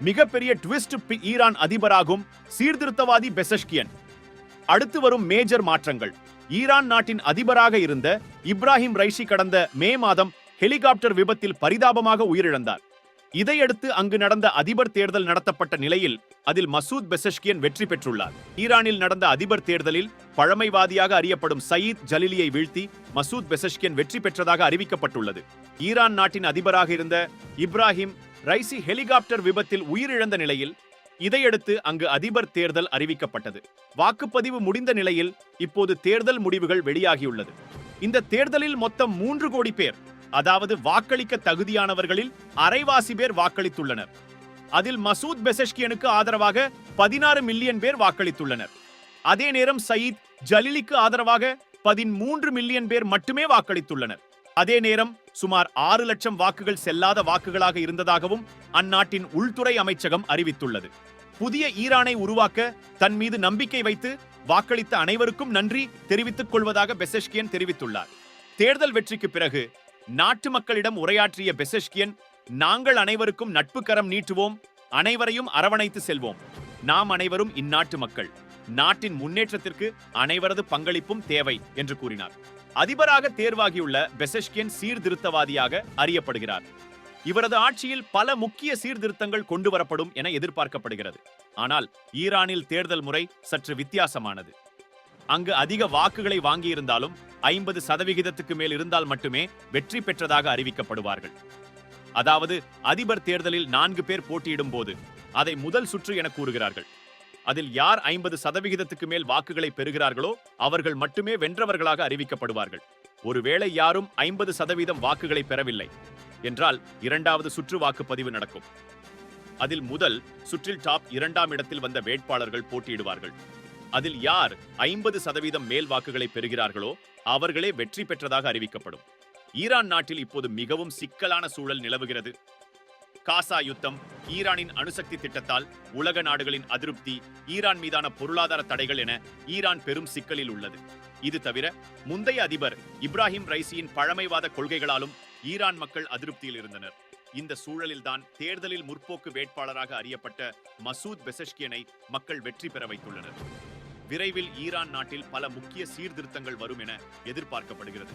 மிகப்பெரிய twist Iran அதிபராகும் சீர்திருத்தவாதி பெசஷ்கியன். அடுத்து வரும் மேஜர் மாற்றங்கள். ஈரான் நாட்டின் அதிபராக இருந்த இப்ராஹிம் ரைஷி கடந்த மே மாதம் ஹெலிகாப்டர் விபத்தில் பரிதாபமாக உயிரிழந்தார். இதையடுத்து அங்கு நடந்த அதிபர் தேர்தல் நடத்தப்பட்ட நிலையில் அதில் மசூத் பெசஷ்கியன் வெற்றி பெற்றுள்ளார். ஈரானில் நடந்த அதிபர் தேர்தலில் பழமைவாதியாக அறியப்படும் சயீத் ஜலிலியை வீழ்த்தி மசூத் பெசஷ்கியன் வெற்றி பெற்றதாக அறிவிக்கப்பட்டுள்ளது. ஈரான் நாட்டின் அதிபராக இருந்த இப்ராஹிம் ரைசி ஹெலிகாப்டர் விபத்தில் உயிரிழந்த நிலையில் இதையடுத்து அங்கு அதிபர் தேர்தல் அறிவிக்கப்பட்டது. வாக்குப்பதிவு முடிந்த நிலையில் இப்போது தேர்தல் முடிவுகள் வெளியாகியுள்ளது. இந்த தேர்தலில் மொத்தம் மூன்று கோடி பேர் அதாவது வாக்களிக்க தகுதியானவர்களில் அரைவாசி பேர் வாக்களித்துள்ளனர். அதில் மசூத் பெசஷ்கியனுக்கு ஆதரவாக பதினாறு மில்லியன் பேர் வாக்களித்துள்ளனர். அதே நேரம் சயீத் ஜலிலிக்கு ஆதரவாக பதிமூன்று மில்லியன் பேர் மட்டுமே வாக்களித்துள்ளனர். அதே நேரம் சுமார் ஆறு லட்சம் வாக்குகள் செல்லாத வாக்குகளாக இருந்ததாகவும் அந்நாட்டின் உள்துறை அமைச்சகம் அறிவித்துள்ளது. புதிய ஈரானை உருவாக்க தன் மீது நம்பிக்கை வைத்து வாக்களித்த அனைவருக்கும் நன்றி தெரிவித்துக் கொள்வதாக பெசஷ்கியன் தெரிவித்துள்ளார். தேர்தல் வெற்றிக்கு பிறகு நாட்டு மக்களிடம் உரையாற்றிய பெசஷ்கியன் நாங்கள் அனைவருக்கும் நட்பு கரம் நீட்டுவோம் அனைவரையும் அரவணைத்து செல்வோம். நாம் அனைவரும் இந்நாட்டு மக்கள். நாட்டின் முன்னேற்றத்திற்கு அனைவரது பங்களிப்பும் தேவை என்று கூறினார். அதிபராக தேர்வாகியுள்ள பெசஷ்கியன் சீர்திருத்தவாதியாக அறியப்படுகிறார். இவரது ஆட்சியில் பல முக்கிய சீர்திருத்தங்கள் கொண்டு வரப்படும் என எதிர்பார்க்கப்படுகிறது. ஆனால் ஈரானில் தேர்தல் முறை சற்று வித்தியாசமானது. அங்கு அதிக வாக்குகளை வாங்கியிருந்தாலும் ஐம்பது சதவிகிதத்துக்கு மேல் இருந்தால் மட்டுமே வெற்றி பெற்றதாக அறிவிக்கப்படுவார்கள். அதாவது அதிபர் தேர்தலில் நான்கு பேர் போட்டியிடும் போது அதை முதல் சுற்று என கூறுகிறார்கள். அதில் யார் ஐம்பது சதவிகிதத்துக்கு மேல் வாக்குகளை பெறுகிறார்களோ அவர்கள் மட்டுமே வென்றவர்களாக அறிவிக்கப்படுவார்கள். ஒருவேளை யாரும் ஐம்பது சதவீதம் வாக்குகளை பெறவில்லை என்றால் இரண்டாவது சுற்று வாக்குப்பதிவு நடக்கும். அதில் முதல் சுற்றில் டாப் இரண்டாம் இடத்தில் வந்த வேட்பாளர்கள் போட்டியிடுவார்கள். அதில் யார் ஐம்பது சதவீதம் மேல் வாக்குகளை பெறுகிறார்களோ அவர்களே வெற்றி பெற்றதாக அறிவிக்கப்படும். ஈரான் நாட்டில் இப்போது மிகவும் சிக்கலான சூழல் நிலவுகிறது. காசா யுத்தம் ஈரானின் அணுசக்தி திட்டத்தால் உலக நாடுகளின் அதிருப்தி ஈரான் மீதான பொருளாதார தடைகள் என ஈரான் பெரும் சிக்கலில் உள்ளது. இது தவிர முந்தைய அதிபர் இப்ராஹிம் ரைசியின் பழமைவாத கொள்கைகளாலும் ஈரான் மக்கள் அதிருப்தியில் இருந்தனர். இந்த சூழலில்தான் தேர்தலில் முற்போக்கு வேட்பாளராக அறியப்பட்ட மசூத் பெசஷ்கியனை மக்கள் வெற்றி பெற வைத்துள்ளனர். விரைவில் ஈரான் நாட்டில் பல முக்கிய சீர்திருத்தங்கள் வரும் என எதிர்பார்க்கப்படுகிறது.